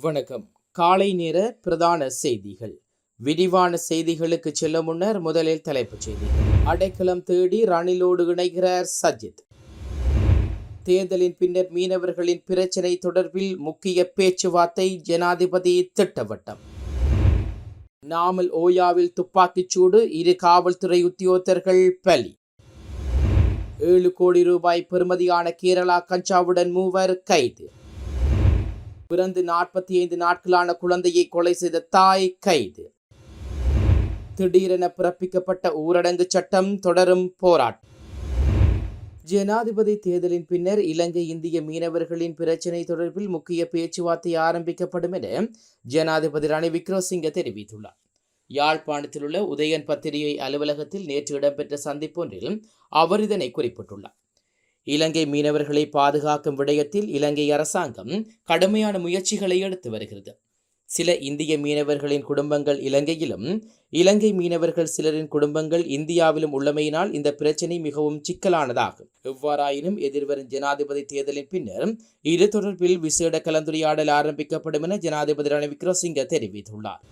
வணக்கம். காலை நேர பிரதான செய்திகள். விரிவான செய்திகளுக்கு செல்ல முன்னர் முதலில் தலைப்புச் செய்திகள் அடைக்கலம் தேடி ரணிலோடு இணைகிறார் சஜித். தேர்தலின் பின்னர் மீனவர்களின் பிரச்சினை தொடர்பில் முக்கிய பேச்சுவார்த்தை ஜனாதிபதி திட்டவட்டம். நாமல் ஓயாவில் துப்பாக்கிச்சூடு இரு காவல்துறை உத்தியோகத்தர்கள் பலி. ஏழு கோடி ரூபாய் பெறுமதியான கேரளா கஞ்சாவுடன் மூவர் கைது. பிறந்து நாற்பத்தி ஐந்து நாட்களான குழந்தையை கொலை செய்த தாய் கைது. திடீரென பிறப்பிக்கப்பட்ட ஊரடங்கு சட்டம் தொடரும் போராட்டம் ஜனாதிபதி தேர்தலின் பின்னர் இலங்கை இந்திய மீனவர்களின் பிரச்சினை தொடர்பில் முக்கிய பேச்சுவார்த்தை ஆரம்பிக்கப்படும் என ஜனாதிபதி ரணி விக்ரோசிங்க தெரிவித்துள்ளார். யாழ்ப்பாணத்தில் உள்ள உதயன் பத்திரிகை அலுவலகத்தில் நேற்று இடம்பெற்ற சந்திப்பொன்றில் அவர் இதனை குறிப்பிட்டுள்ளார். இலங்கை மீனவர்களை பாதுகாக்கும் விடயத்தில் இலங்கை அரசாங்கம் கடுமையான முயற்சிகளை எடுத்து வருகிறது. சில இந்திய மீனவர்களின் குடும்பங்கள் இலங்கையிலும் இலங்கை மீனவர்கள் சிலரின் குடும்பங்கள் இந்தியாவிலும் உள்ளமையினால் இந்த பிரச்சினை மிகவும் சிக்கலானதாகும் எவ்வாறாயினும் எதிர்வரும் ஜனாதிபதி தேர்தலின் பின்னர் இது தொடர்பில் விசேட கலந்துரையாடல் ஆரம்பிக்கப்படும் என ஜனாதிபதி ரணி விக்ரமசிங்க தெரிவித்துள்ளார்.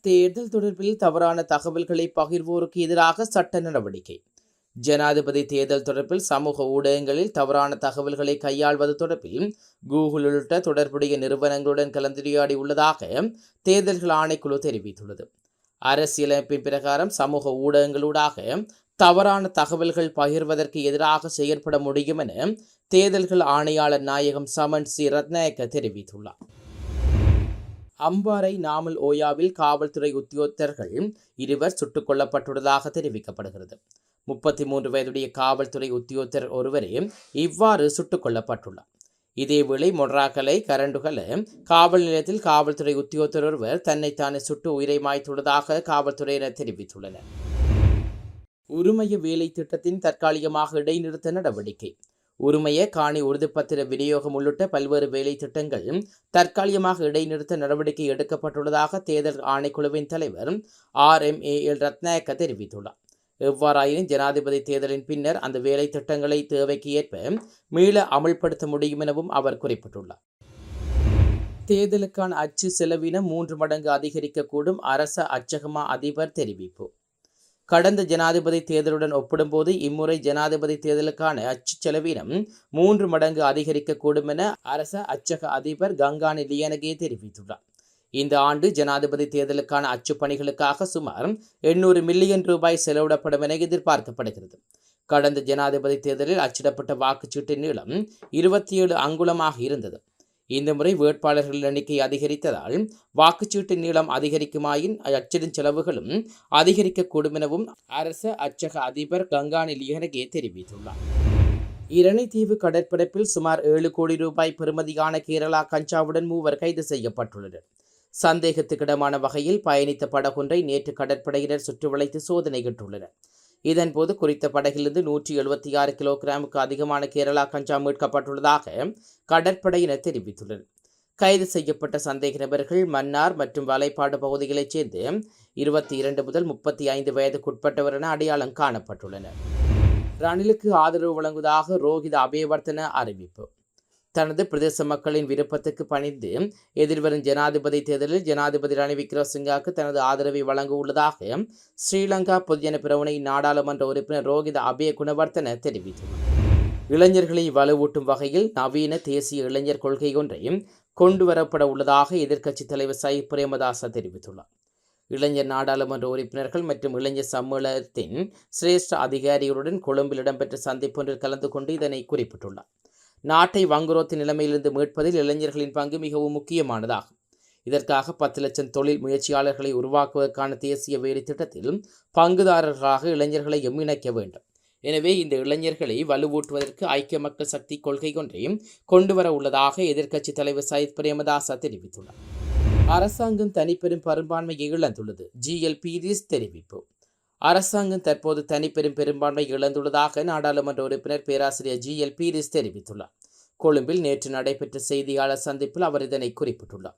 தேர்தல் தொடர்பில் தவறான தகவல்களை பகிர்வோருக்கு எதிராக சட்ட நடவடிக்கை. ஜனாதிபதி தேர்தல் தொடர்பில் சமூக ஊடகங்களில் தவறான தகவல்களை கையாள்வது தொடர்பில் கூகுள் உள்ளிட்ட தொடர்புடைய நிறுவனங்களுடன் கலந்துரையாடி உள்ளதாக தேர்தல்கள் ஆணைக்குழு தெரிவித்துள்ளது. அரசியலமைப்பின் பிரகாரம் சமூக ஊடகங்களூடாக தவறான தகவல்கள் பகிர்வதற்கு எதிராக செயற்பட முடியும் என தேர்தல்கள் ஆணையாளர் நாயகம் சமன் சி. ரத்நாயக்க தெரிவித்துள்ளார். அம்பாறை நாமல் ஓயாவில் காவல்துறை உத்தியோகத்தர்கள் இருவர் சுட்டுக் கொல்லப்பட்டுள்ளதாக தெரிவிக்கப்படுகிறது. முப்பத்தி மூன்று வயதுடைய காவல்துறை உத்தியோகத்தர் ஒருவரே இவ்வாறு சுட்டுக் கொல்லப்பட்டுள்ளார் இதேவேளை மொன்றாக்கலை கரண்டுகல காவல் நிலையத்தில் காவல்துறை உத்தியோகத்தர் ஒருவர் தன்னைத்தானே சுட்டு உயிரை மாய்த்துள்ளதாக காவல்துறையினர் தெரிவித்துள்ளனர். உரிமைய வேலை திட்டத்தின் தற்காலிகமாக இடைநிறுத்த நடவடிக்கை. உரிமைய காணி உறுதிப்பத்திர விநியோகம் உள்ளிட்ட பல்வேறு வேலை திட்டங்கள் தற்காலிகமாக இடைநிறுத்த நடவடிக்கை எடுக்கப்பட்டுள்ளதாக தேர்தல் ஆணைக்குழுவின் தலைவர் R M A L Rathnayake தெரிவித்துள்ளார். எவ்வாறாயினும் ஜனாதிபதி தேர்தலின் பின்னர் அந்த வேலை திட்டங்களை தேவைக்கு ஏற்ப மீள அமல்படுத்த முடியும் எனவும் அவர் குறிப்பிட்டுள்ளார். தேர்தலுக்கான அச்சு செலவினம் மூன்று மடங்கு அதிகரிக்கக்கூடும் அரச அச்சகமா அதிபர் தெரிவிப்பு. கடந்த ஜனாதிபதி தேர்தலுடன் ஒப்பிடும்போது இம்முறை ஜனாதிபதி தேர்தலுக்கான அச்சு செலவினம் மூன்று மடங்கு அதிகரிக்கக்கூடும் என அரச அச்சக அதிபர் கங்கானி லியனகே தெரிவித்துள்ளார். இந்த ஆண்டு ஜனாதிபதி தேர்தலுக்கான அச்சு பணிகளுக்காக சுமார் எண்ணூறு மில்லியன் ரூபாய் செலவிடப்படும் என எதிர்பார்க்கப்படுகிறது. கடந்த ஜனாதிபதி தேர்தலில் அச்சிடப்பட்ட வாக்குச்சீட்டின் நீளம் இருபத்தி ஏழு அங்குலமாக இருந்தது. இந்த முறை வேட்பாளர்கள் எண்ணிக்கை அதிகரித்ததால் வாக்குச்சீட்டு நீளம் அதிகரிக்குமாயின் அச்சிடும் செலவுகளும் அதிகரிக்கக்கூடும் எனவும் அரச அச்சக அதிபர் கங்கானி லியனகே தெரிவித்துள்ளார். இரணைத்தீவு கடற்பரப்பில் சுமார் ஏழு கோடி ரூபாய் பெறுமதியான கேரளா கஞ்சாவுடன் மூவர் கைது செய்யப்பட்டுள்ளனர். சந்தேகத்துக்கிடமான வகையில் பயணித்த படகொன்றை நேற்று கடற்படையினர் சுற்றி வளைத்து சோதனையிட்டுள்ளனர் இதன்போது குறித்த படகிலிருந்து நூற்றி எழுபத்தி ஆறு கிலோகிராமுக்கு அதிகமான கேரளா கஞ்சா மீட்கப்பட்டுள்ளதாக கடற்படையினர் தெரிவித்துள்ளனர். கைது செய்யப்பட்ட சந்தேக நபர்கள் மன்னார் மற்றும் வலைப்பாடு பகுதிகளைச் சேர்ந்து இருபத்தி இரண்டு முதல் முப்பத்தி ஐந்து வயதுக்குட்பட்டவர் என அடையாளம் காணப்பட்டுள்ளனர். ரணிலுக்கு ஆதரவு வழங்குவதாக ரோஹித அபயவர்த்தன அறிவிப்பு. தனது பிரதேச மக்களின் விருப்பத்துக்கு பணிந்து எதிர்வரும் ஜனாதிபதி தேர்தலில் ஜனாதிபதி ரணில் விக்ரமசிங்காவுக்கு தனது ஆதரவை வழங்க உள்ளதாக ஸ்ரீலங்கா பொதுஜன பிரிவினை நாடாளுமன்ற உறுப்பினர் ரோஹித அபய குணவர்த்தன தெரிவித்துள்ளார் இளைஞர்களை வலுவூட்டும் வகையில் நவீன தேசிய இளைஞர் கொள்கை ஒன்றையும் கொண்டு வரப்பட உள்ளதாக எதிர்க்கட்சித் தலைவர் சை பிரேமதாச தெரிவித்துள்ளார். இளைஞர் நாடாளுமன்ற உறுப்பினர்கள் மற்றும் இளைஞர் சம்மேளனத்தின் சிரேஷ்ட அதிகாரிகளுடன் கொழும்பில் இடம்பெற்ற சந்திப்பொன்றில் கலந்து கொண்டு இதனை குறிப்பிட்டுள்ளார். நாட்டை வங்குரோத்து நிலைமையிலிருந்து மீட்பதில் இளைஞர்களின் பங்கு மிகவும் முக்கியமானதாகும். இதற்காக பத்து லட்சம் தொழில் முயற்சியாளர்களை உருவாக்குவதற்கான தேசிய வேலை திட்டத்தில் பங்குதாரர்களாக இளைஞர்களை இணைக்க வேண்டும். எனவே இந்த இளைஞர்களை வலுவூட்டுவதற்கு ஐக்கிய மக்கள் சக்தி கொள்கை ஒன்றையும் கொண்டுவர உள்ளதாக எதிர்க்கட்சித் தலைவர் சயித் பிரேமதாசா தெரிவித்துள்ளார். அரசாங்கம் தனிப்பெரும் பெரும்பான்மையை இழந்துள்ளது. ஜிஎல்பிடிஸ் தெரிவிப்பு. அரசாங்கம் தற்போது தனிப்பெரும் பெரும்பான்மை இழந்துள்ளதாக நாடாளுமன்ற உறுப்பினர் பேராசிரியர் ஜி. எல். பீரிஸ் தெரிவித்துள்ளார். கொழும்பில் நேற்று நடைபெற்ற செய்தியாளர் சந்திப்பில் அவர் இதனை குறிப்பிட்டுள்ளார்.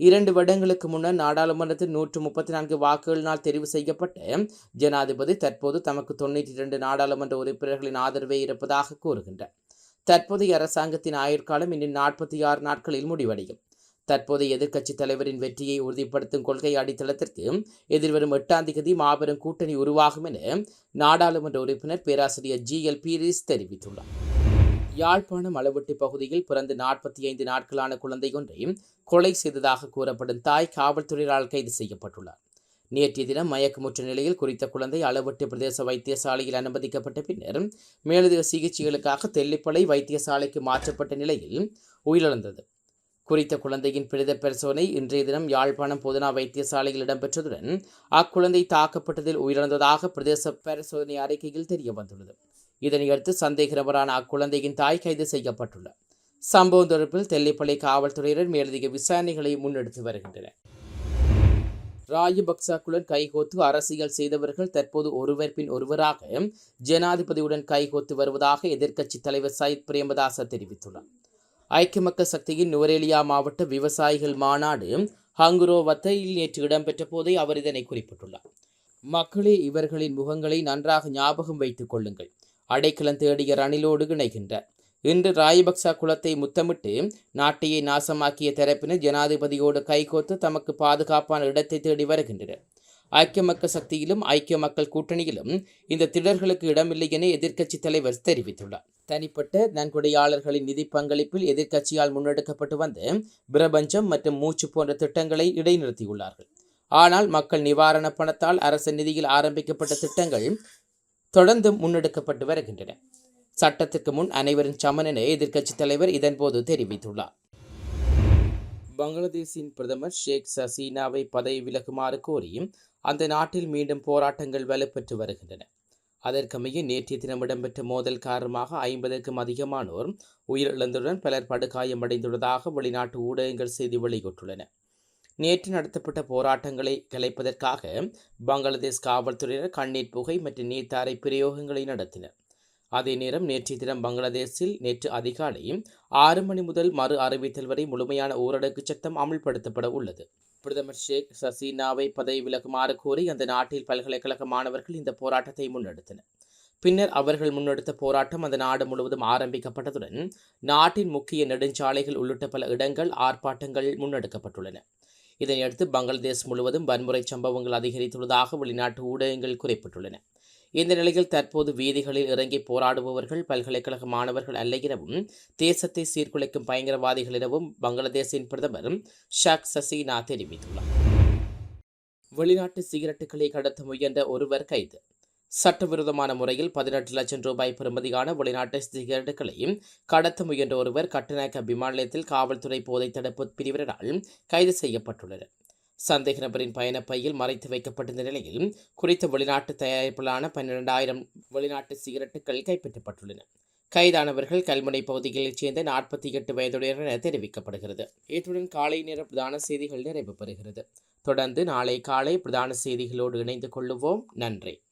இரண்டு வருடங்களுக்கு முன்னர் நாடாளுமன்றத்தில் நூற்று முப்பத்தி நான்கு வாக்குகளினால் தெரிவு செய்யப்பட்ட ஜனாதிபதி தற்போது தமக்கு தொண்ணூற்றி இரண்டு நாடாளுமன்ற உறுப்பினர்களின் ஆதரவே இருப்பதாக கூறுகின்றார். தற்போதைய அரசாங்கத்தின் ஆயுட்காலம் இன்னும் நாற்பத்தி ஆறு நாட்களில் முடிவடையும். தற்போதைய எதிர்க்கட்சித் தலைவரின் வெற்றியை உறுதிப்படுத்தும் கொள்கை அடித்தளத்திற்கு எதிர்வரும் எட்டாம் தேதி மாபெரும் கூட்டணி உருவாகும் என நாடாளுமன்ற உறுப்பினர் பேராசிரியர் ஜி. எல். பீரிஸ் தெரிவித்துள்ளார். யாழ்ப்பாணம் அளவெட்டு பகுதியில் பிறந்து நாற்பத்தி ஐந்து நாட்களான குழந்தை ஒன்றை கொலை செய்ததாக கூறப்படும் தாய் காவல்துறையால் கைது செய்யப்பட்டுள்ளார். நேற்றைய தினம் மயக்கமுற்ற நிலையில் குறித்த குழந்தை அளவெட்டு பிரதேச வைத்தியசாலையில் அனுமதிக்கப்பட்ட பின்னர் மேலதிக சிகிச்சைகளுக்காக தெல்லிப்பளை வைத்தியசாலைக்கு மாற்றப்பட்ட நிலையில் உயிரிழந்தது. குறித்த குழந்தையின் பிரேத பரிசோதனை இன்றைய தினம் யாழ்ப்பாணம் பொதுனா வைத்தியசாலையில் இடம்பெற்றதுடன் அக்குழந்தை தாக்கப்பட்டதில் உயிரிழந்ததாக பிரதேச பரிசோதனை அறிக்கையில் தெரிய வந்துள்ளது இதனையடுத்து சந்தேக நபரான அக்குழந்தையின் தாய் கைது செய்யப்பட்டுள்ளார் சம்பவம் தொடர்பில் தெல்லிப்பள்ளி காவல்துறையினர் மேலதிக விசாரணைகளை முன்னெடுத்து வருகின்றனர். ராஜபக்சாக்குடன் கைகோத்து அரசியல் செய்தவர்கள் தற்போது ஒருவர் பின் ஒருவராக ஜனாதிபதியுடன் கைகோத்து வருவதாக எதிர்க்கட்சித் தலைவர் சயித் பிரேமதாச தெரிவித்துள்ளார். ஐக்கிய மக்கள் சக்தியின் நுவரேலியா மாவட்ட விவசாயிகள் மாநாடு ஹங்குரோவத்தையில் நேற்று இடம்பெற்ற போதே அவர் இதனை குறிப்பிட்டுள்ளார். மக்களே இவர்களின் முகங்களை நன்றாக ஞாபகம் வைத்துக் கொள்ளுங்கள். அடைக்கலம் தேடிய ரணிலோடு இணைகின்றார். இன்று ராயபக்சா குலத்தை முத்தமிட்டு நாட்டையே நாசமாக்கிய தரப்பினர் ஜனாதிபதியோடு கைகோத்து தமக்கு பாதுகாப்பான இடத்தை தேடி வருகின்றனர். ஐக்கிய மக்கள் சக்தியிலும் ஐக்கிய மக்கள் கூட்டணியிலும் இந்த திடர்களுக்கு இடமில்லை என எதிர்க்கட்சித் தலைவர் தெரிவித்துள்ளார். தனிப்பட்ட நன்கொடையாளர்களின் நிதி பங்களிப்பில் எதிர்க்கட்சியால் முன்னெடுக்கப்பட்டு வந்த பிரபஞ்சம் மற்றும் மூச்சு போன்ற திட்டங்களை இடைநிறுத்தியுள்ளார்கள். ஆனால் மக்கள் நிவாரண பணத்தால் அரசு நிதியில் ஆரம்பிக்கப்பட்ட திட்டங்கள் தொடர்ந்து முன்னெடுக்கப்பட்டு வருகின்றன. சட்டத்திற்கு முன் அனைவரின் சமன் எதிர்க்கட்சித் தலைவர் இதன்போது தெரிவித்துள்ளார். பங்களாதேஷின் பிரதமர் ஷேக் ஹசீனாவை பதவி விலகுமாறு கோரி அந்த நாட்டில் மீண்டும் போராட்டங்கள் வலுப்பெற்று வருகின்றன. அதற்கமைய நேற்றைய தினம் இடம்பெற்ற மோதல் காரணமாக ஐம்பதற்கும் அதிகமானோர் உயிரிழந்துடன் பலர் படுகாயமடைந்துள்ளதாக வெளிநாட்டு ஊடகங்கள் செய்தி வெளியிட்டுள்ளன. நேற்று நடத்தப்பட்ட போராட்டங்களை கலைப்பதற்காக பங்களாதேஷ் காவல்துறையினர் கண்ணீர் புகை மற்றும் நீர்த்தாரை பிரயோகங்களை நடத்தினர். அதே நேரம் நேற்றைய தினம் பங்களாதேஷில் நேற்று அதிகாலை ஆறு மணி முதல் மறு அறிவித்தல் வரை முழுமையான ஊரடங்கு சட்டம் அமல்படுத்தப்பட உள்ளது. பிரதமர் ஷேக் ஹசீனாவை பதவி விலகுமாறு கோரி அந்த நாட்டில் பல்கலைக்கழக மாணவர்கள் இந்த போராட்டத்தை முன்னெடுத்தனர். பின்னர் அவர்கள் முன்னெடுத்த போராட்டம் அந்த நாடு முழுவதும் ஆரம்பிக்கப்பட்டதுடன் நாட்டின் முக்கிய நெடுஞ்சாலைகள் உள்ளிட்ட பல இடங்கள் ஆர்ப்பாட்டங்கள் முன்னெடுக்கப்பட்டுள்ளன. இதனையடுத்து பங்களாதேஷ் முழுவதும் வன்முறை சம்பவங்கள் அதிகரித்துள்ளதாக வெளிநாட்டு ஊடகங்கள் குறிப்பிட்டுள்ளன. இந்த நிலையில் தற்போது வீதிகளில் இறங்கி போராடுபவர்கள் பல்கலைக்கழக மாணவர்கள் அல்ல எனவும் தேசத்தை சீர்குலைக்கும் பயங்கரவாதிகள் எனவும் பங்களாதேஷின் பிரதமர் ஷாக் சசீனா தெரிவித்துள்ளார். வெளிநாட்டு சிகரெட்டுகளை கடத்த முயன்ற ஒருவர் கைது. சட்டவிரோதமான முறையில் பதினெட்டு லட்சம் ரூபாய் பெறுமதியான வெளிநாட்டு சிகரெட்டுகளையும் கடத்த முயன்ற ஒருவர் கட்டநாயக்க விமான நிலையத்தில் காவல்துறை போதை தடுப்பு பிரிவினரால் கைது செய்யப்பட்டுள்ளனர். சந்தேக நபரின் பயணப்பையில் மறைத்து வைக்கப்பட்டிருந்த நிலையில் குறித்த வெளிநாட்டு தயாரிப்பிலான பன்னிரெண்டாயிரம் வெளிநாட்டு சிகரெட்டுகள் கைப்பற்றப்பட்டுள்ளன. கைதானவர்கள் கல்முனை பகுதிகளைச் சேர்ந்த நாற்பத்தி எட்டு வயதுடையர் என தெரிவிக்கப்படுகிறது. இத்துடன் காலை நேர பிரதான செய்திகள் நிறைவு பெறுகிறது. தொடர்ந்து நாளை காலை பிரதான செய்திகளோடு இணைந்து கொள்ளுவோம். நன்றி.